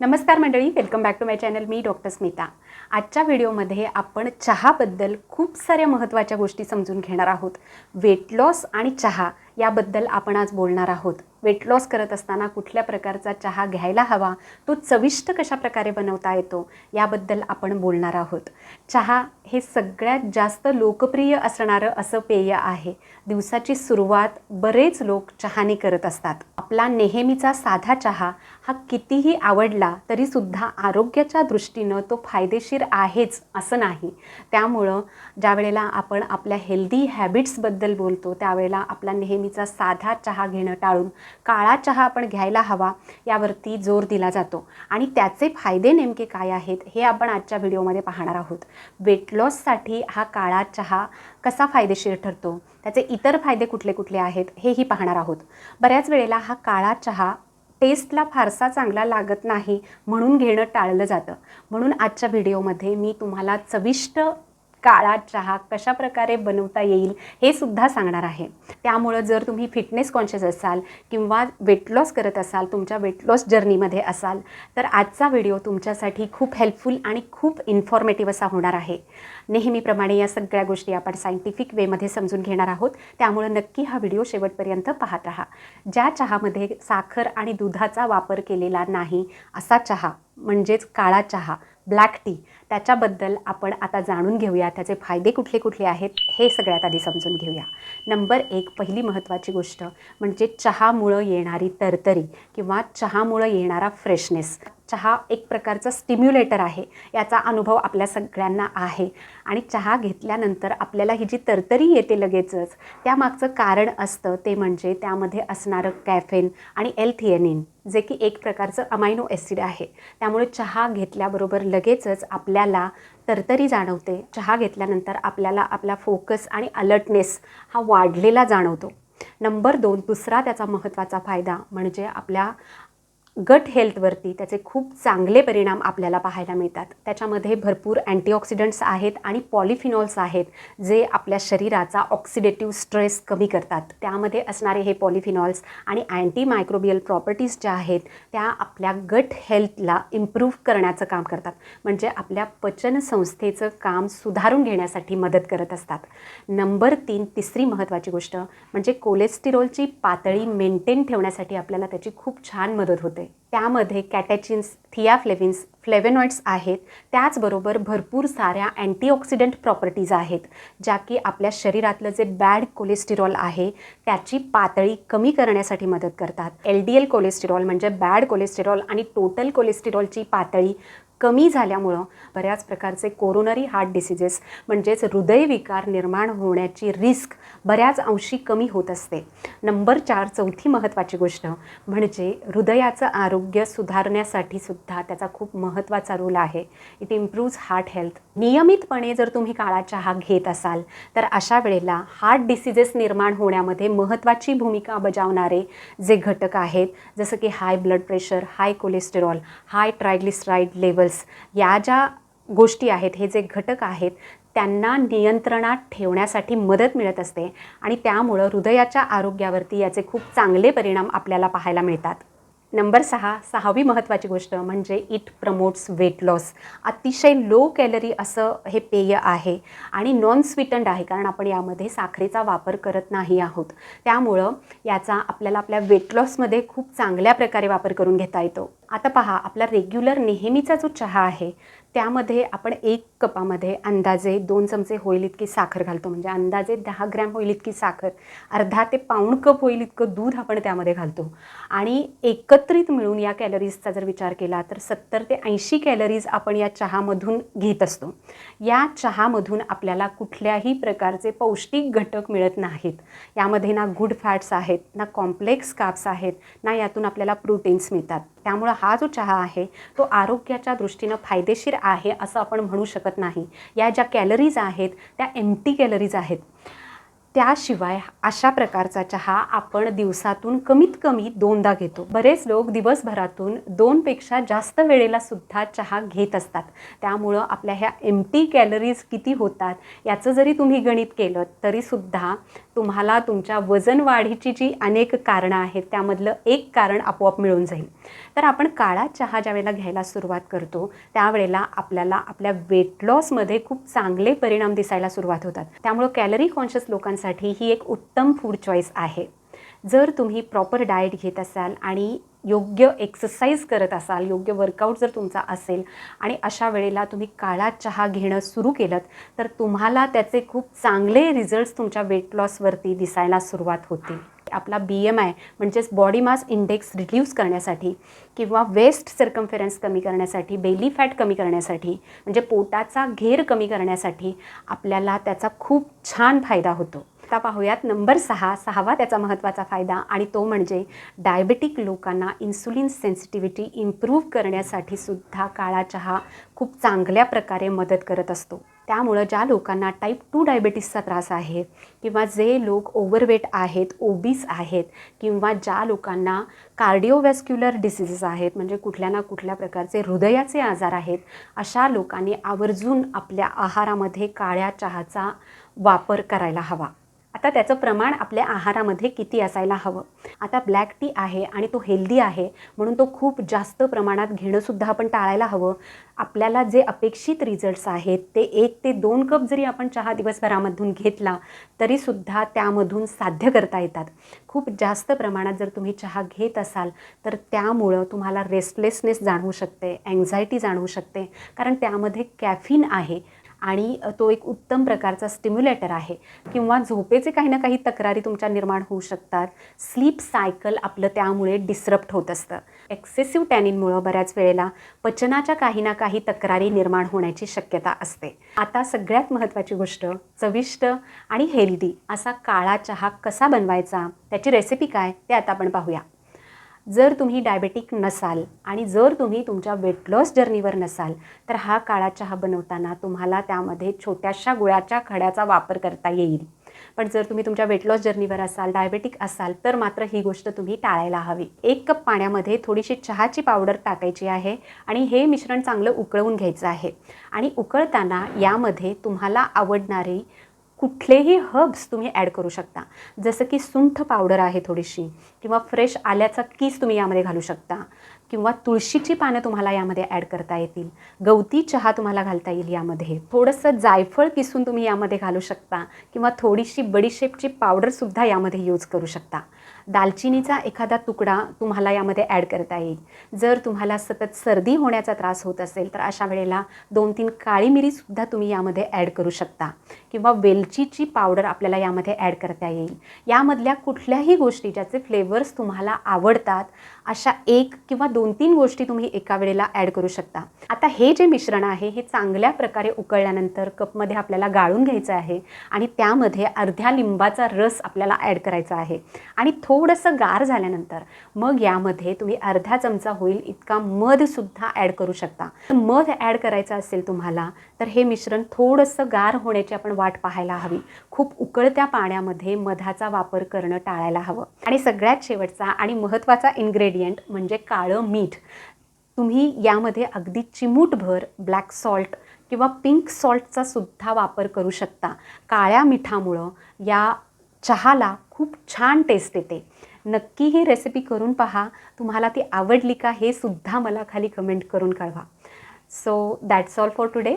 नमस्कार मंडळी welcome back to my channel me doctor Smita. आजच्या व्हिडिओमध्ये आपण चहाबद्दल खूप साऱ्या महत्त्वाच्या गोष्टी समजून घेणार आहोत. वेट लॉस आणि चहा याबद्दल आपण आज बोलणार आहोत. वेट लॉस करत असताना कुठल्या प्रकारचा चहा घ्यायला हवा तो चविष्ट कशा प्रकारे बनवता येतो याबद्दल आपण बोलणार आहोत. चहा हे सगळ्यात जास्त लोकप्रिय असणारं असं पेय आहे. दिवसाची सुरुवात बरेच लोक चहाने करत असतात. आपला नेहमीचा साधा चहा हा कितीही आवडला तरीसुद्धा आरोग्याच्या दृष्टीनं तो फायदेशीर आहेच असं नाही. त्यामुळं ज्या वेळेला आपण आपल्या हेल्दी हॅबिट्सबद्दल बोलतो त्यावेळेला आपला नेहमीचा साधा चहा घेणं टाळून काळा चहा आपण घ्यायला हवा यावरती जोर दिला जातो. आणि त्याचे फायदे नेमके काय आहेत हे आपण आजच्या व्हिडिओमध्ये पाहणार आहोत. वेट लॉससाठी हा काळा चहा कसा फायदेशीर ठरतो त्याचे इतर फायदे कुठले कुठले आहेत हेही पाहणार आहोत. बऱ्याच वेळेला हा काळा चहा टेस्टला फारसा चांगला लागत नाही म्हणून घेणं टाळलं जातं. म्हणून आजच्या व्हिडिओमध्ये मी तुम्हाला चविष्ट काळा चहा कशा प्रकारे बनवता येईल हे सुद्धा सांगणार आहे. त्यामुळं जर तुम्ही फिटनेस कॉन्शियस असाल किंवा वेट लॉस करत असाल तुमच्या वेट लॉस जर्नीमध्ये असाल तर आजचा व्हिडिओ तुमच्यासाठी खूप हेल्पफुल आणि खूप इन्फॉर्मेटिव्ह असा होणार आहे. नेहमीप्रमाणे या सगळ्या गोष्टी आपण सायंटिफिक वेमध्ये समजून घेणार आहोत. त्यामुळं नक्की हा व्हिडिओ शेवटपर्यंत पाहत राहा. ज्या चहामध्ये साखर आणि दुधाचा वापर केलेला नाही असा चहा म्हणजेच काळा चहा ब्लॅक टी. त्याच्याबद्दल आपण आता जाणून घेऊया. त्याचे फायदे कुठले कुठले आहेत हे सगळ्यात आधी समजून घेऊया. नंबर एक पहिली महत्त्वाची गोष्ट म्हणजे चहामुळं येणारी तरतरी किंवा चहामुळं येणारा फ्रेशनेस चहा एक प्रकारचा स्टिम्युलेटर आहे. याचा अनुभव आपल्या सगळ्यांना आहे. आणि चहा घेतल्यानंतर आपल्याला ही जी तरतरी येते लगेचच त्यामागचं कारण असतं ते म्हणजे त्यामध्ये असणारं कॅफेन आणि एल थिएनिन जे की एक प्रकारचं अमायनो ॲसिड आहे. त्यामुळे चहा घेतल्याबरोबर लगेचच आपल्याला तरतरी जाणवते. चहा घेतल्यानंतर आपल्याला आपला फोकस आणि अलर्टनेस हा वाढलेला जाणवतो. नंबर दोन दुसरा त्याचा महत्त्वाचा फायदा म्हणजे आपल्या गट हेल्थवरती त्याचे खूप चांगले परिणाम आपल्याला पाहायला मिळतात. त्याच्यामध्ये भरपूर अँटीऑक्सिडंट्स आहेत आणि पॉलिफिनॉल्स आहेत जे आपल्या शरीराचा ऑक्सिडेटिव्ह स्ट्रेस कमी करतात. त्यामध्ये असणारे हे पॉलिफिनॉल्स आणि अँटी मायक्रोबियल प्रॉपर्टीज ज्या आहेत त्या आपल्या गट हेल्थला इम्प्रूव्ह करण्याचं काम करतात. म्हणजे आपल्या पचनसंस्थेचं काम सुधारून घेण्यासाठी मदत करत असतात. नंबर तीन तिसरी महत्त्वाची गोष्ट म्हणजे कोलेस्टिरॉलची पातळी मेंटेन ठेवण्यासाठी आपल्याला त्याची खूप छान मदत होते. त्यामध्ये कॅटॅचिन्स थियाफ्लेविन्स फ्लेवेनॉइड्स आहेत. त्याचबरोबर भरपूर साऱ्या अँटीऑक्सिडंट प्रॉपर्टीज आहेत ज्या की आपल्या शरीरातलं जे बॅड कोलेस्टिरॉल आहे त्याची पातळी कमी करण्यासाठी मदत करतात. एल डी एल कोलेस्टिरॉल म्हणजे बॅड कोलेस्टिरॉल आणि टोटल कोलेस्टिरॉलची पातळी कमी झाल्यामुळं बऱ्याच प्रकारचे कोरोनरी हार्ट डिसिजेस म्हणजेच हृदयविकार निर्माण होण्याची रिस्क बऱ्याच अंशी कमी होत असते. नंबर चार चौथी महत्त्वाची गोष्ट म्हणजे हृदयाचं आरोग्य सुधारण्यासाठी सुद्धा त्याचा खूप महत्त्वाचा रोल आहे. इट इम्प्रूव्ज हार्ट हेल्थ नियमितपणे जर तुम्ही काळा चहा घेत असाल तर अशा वेळेला हार्ट डिसिजेस निर्माण होण्यामध्ये महत्त्वाची भूमिका बजावणारे जे घटक आहेत जसं की high blood pressure high cholesterol high triglyceride levels या ज्या गोष्टी आहेत हे जे घटक आहेत त्यांना नियंत्रणात ठेवण्यासाठी मदत मिळत असते आणि त्यामुळं हृदयाच्या आरोग्यावरती याचे खूप चांगले परिणाम आपल्याला पाहायला मिळतात. नंबर सहा सहावी महत्त्वाची गोष्ट म्हणजे इट प्रमोट्स वेट लॉस अतिशय लो कॅलरी असं हे पेय आहे आणि नॉन स्वीटंड आहे कारण आपण यामध्ये साखरेचा वापर करत नाही आहोत. त्यामुळं याचा आपल्याला आपल्या वेट लॉसमध्ये खूप चांगल्या प्रकारे वापर करून घेता येतो. आता पहा आपला रेग्युलर नेहमीचा जो चहा आहे त्यामध्ये आपण एक कपामध्ये अंदाजे दोन चमचे होईल इतकी साखर घालतो. म्हणजे अंदाजे दहा ग्रॅम होईल इतकी साखर. अर्धा ते पाऊण कप होईल इतकं दूध आपण त्यामध्ये घालतो. आणि एकत्रित मिळून या कॅलरीजचा जर विचार केला तर सत्तर ते ऐंशी कॅलरीज आपण या चहामधून घेत असतो. या चहामधून आपल्याला कुठल्याही प्रकारचे पौष्टिक घटक मिळत नाहीत. यामध्ये ना गुड फॅट्स आहेत ना कॉम्प्लेक्स काप्स आहेत ना यातून आपल्याला प्रोटीन्स मिळतात. त्यामुळं हा जो चहा आहे तो आरोग्याच्या दृष्टीनं फायदेशीर आहे असं आपण म्हणू शकत नाही. या ज्या कॅलरीज आहेत त्या एम्प्टी कॅलरीज आहेत. त्याशिवाय अशा प्रकारचा चहा आपण दिवसातून कमीत कमी दोनदा घेतो. बरेच लोक दिवसभरातून दोनपेक्षा जास्त वेळेला सुद्धा चहा घेत असतात. त्यामुळं आपल्या ह्या एम टी कॅलरीज किती होतात याचं जरी तुम्ही गणित केलं तरीसुद्धा तुम्हाला तुमच्या वजन वाढीची जी अनेक कारणं आहेत त्यामधलं एक कारण आपोआप मिळून जाईल. तर आपण काळा चहा ज्या वेळेला घ्यायला सुरुवात करतो त्यावेळेला आपल्याला आपल्या वेट लॉसमध्ये खूप चांगले परिणाम दिसायला सुरुवात होतात. त्यामुळं कॅलरी कॉन्शियस लोकांसाठी ही एक उत्तम फूड चॉईस आहे. जर तुम्ही प्रॉपर डाएट घेत असाल आणि योग्य एक्सरसाइज करत असाल योग्य वर्कआउट जर तुमचा असेल आणि अशा वेळेला तुम्ही काळा चहा घेणं सुरू केलं तर तुम्हाला त्याचे खूप चांगले रिझल्ट्स तुमच्या वेट लॉसवरती दिसायला सुरुवात होतील आपला बी एम आय म्हणजेच बॉडी मास इंडेक्स रिड्यूस करण्यासाठी किंवा वेस्ट सर्कम्फेरन्स कमी करण्यासाठी बेली फॅट कमी करण्यासाठी म्हणजे पोटाचा घेर कमी करण्यासाठी आपल्याला त्याचा खूप छान फायदा होतो. आता पाहूयात नंबर सहा. सहावा त्याचा महत्त्वाचा फायदा आणि तो म्हणजे डायबेटिक लोकांना इन्सुलिन सेन्सिटिव्हिटी इम्प्रूव्ह करण्यासाठी सुद्धा काळा चहा खूप चांगल्या प्रकारे मदत करत असतो. त्यामुळं ज्या लोकांना टाईप टू डायबेटीसचा त्रास आहे किंवा जे लोक ओव्हरवेट आहेत ओबीस आहेत किंवा ज्या लोकांना कार्डिओवॅस्क्युलर डिसिजेस आहेत म्हणजे कुठल्या ना कुठल्या प्रकारचे हृदयाचे आजार आहेत अशा लोकांनी आवर्जून आपल्या आहारामध्ये काळ्या चहाचा वापर करायला हवा. आता त्याचं प्रमाण आपल्या आहारामध्ये किती असायला हवं? आता ब्लॅक टी आहे आणि तो हेल्दी आहे म्हणून तो खूप जास्त प्रमाणात घेणंसुद्धा आपण टाळायला हवं. आपल्याला जे अपेक्षित रिझल्ट्स आहेत ते एक ते दोन कप जरी आपण चहा दिवसभरामधून घेतला तरीसुद्धा त्यामधून साध्य करता येतात. खूप जास्त प्रमाणात जर तुम्ही चहा घेत असाल तर त्यामुळं तुम्हाला रेस्टलेसनेस जाणवू शकते अँझायटी जाणवू शकते. कारण त्यामध्ये कॅफिन आहे. आणि तो एक उत्तम प्रकारचा स्टिम्युलेटर आहे. किंवा झोपेचे काही ना काही तक्रारी तुमच्या निर्माण होऊ शकतात. स्लीप सायकल आपलं त्यामुळे डिस्रप्ट होत असतं. एक्सेसिव्ह टॅनिनमुळं बऱ्याच वेळेला पचनाच्या काही ना काही तक्रारी निर्माण होण्याची शक्यता असते. आता सगळ्यात महत्त्वाची गोष्ट चविष्ट आणि हेल्दी असा काळा चहा कसा बनवायचा? त्याची रेसिपी काय? ते आता आपण पाहूया. जर तुम्ही डायबेटिक नसाल आणि जर तुम्ही तुमच्या वेट लॉस जर्नीवर नसाल तर हा काळा चहा बनवताना तुम्हाला त्यामध्ये छोट्याशा गुळाच्या खड्याचा वापर करता येईल. पण जर तुम्ही तुमच्या वेट लॉस जर्नीवर असाल डायबेटिक असाल तर मात्र ही गोष्ट तुम्ही टाळायला हवी. एक कप पाण्यामध्ये थोडीशी चहाची पावडर टाकायची आहे आणि हे मिश्रण चांगलं उकळवून घ्यायचं आहे. आणि उकळताना यामध्ये तुम्हाला आवडणारी कुठलेही हर्ब्स तुम्ही ॲड करू शकता. जसं की सुंठ पावडर आहे थोडीशी किंवा फ्रेश आल्याचा कीस तुम्ही यामध्ये घालू शकता. किंवा तुळशीची पानं तुम्हाला यामध्ये ॲड करता येतील. गवती चहा तुम्हाला घालता येईल यामध्ये. थोडंसं जायफळ किसून तुम्ही यामध्ये घालू शकता किंवा थोडीशी बडीशेपची पावडरसुद्धा यामध्ये यूज करू शकता. दालचिनीचा एखादा तुकडा तुम्हाला यामध्ये ॲड करता येईल. जर तुम्हाला सतत सर्दी होण्याचा त्रास होत असेल तर अशा वेळेला दोन तीन काळी मिरीसुद्धा तुम्ही यामध्ये ॲड करू शकता. किंवा वेलचीची पावडर आपल्याला यामध्ये ॲड करता येईल. यामधल्या कुठल्याही गोष्टी ज्याचे फ्लेवर्स तुम्हाला आवडतात अशा एक किंवा दोन तीन गोष्टी तुम्ही एका वेळेला ॲड करू शकता. आता हे जे मिश्रण आहे हे चांगल्या प्रकारे उकळल्यानंतर कपमध्ये आपल्याला गाळून घ्यायचं आहे आणि त्यामध्ये अर्ध्या लिंबाचा रस आपल्याला ॲड करायचा आहे. आणि थोडंसं गार झाल्यानंतर मग यामध्ये तुम्ही अर्धा चमचा होईल इतका मधसुद्धा ॲड करू शकता. मध ॲड करायचं असेल तुम्हाला तर हे मिश्रण थोडंसं गार होण्याची आपण वाट पाहायला हवी. खूप उकळत्या पाण्यामध्ये मधाचा वापर करणं टाळायला हवं. आणि सगळ्यात शेवटचा आणि महत्त्वाचा इन्ग्रेडियंट म्हणजे काळं मीठ. तुम्ही यामध्ये अगदी चिमूटभर ब्लॅक सॉल्ट किंवा पिंक सॉल्टचा सुद्धा वापर करू शकता. काळ्या मिठामुळं या चहाला खूप छान टेस्ट येते. नक्की ही रेसिपी करून पहा. तुम्हाला ती आवडली का हे सुद्धा मला खाली कमेंट करून कळवा. So that's all for today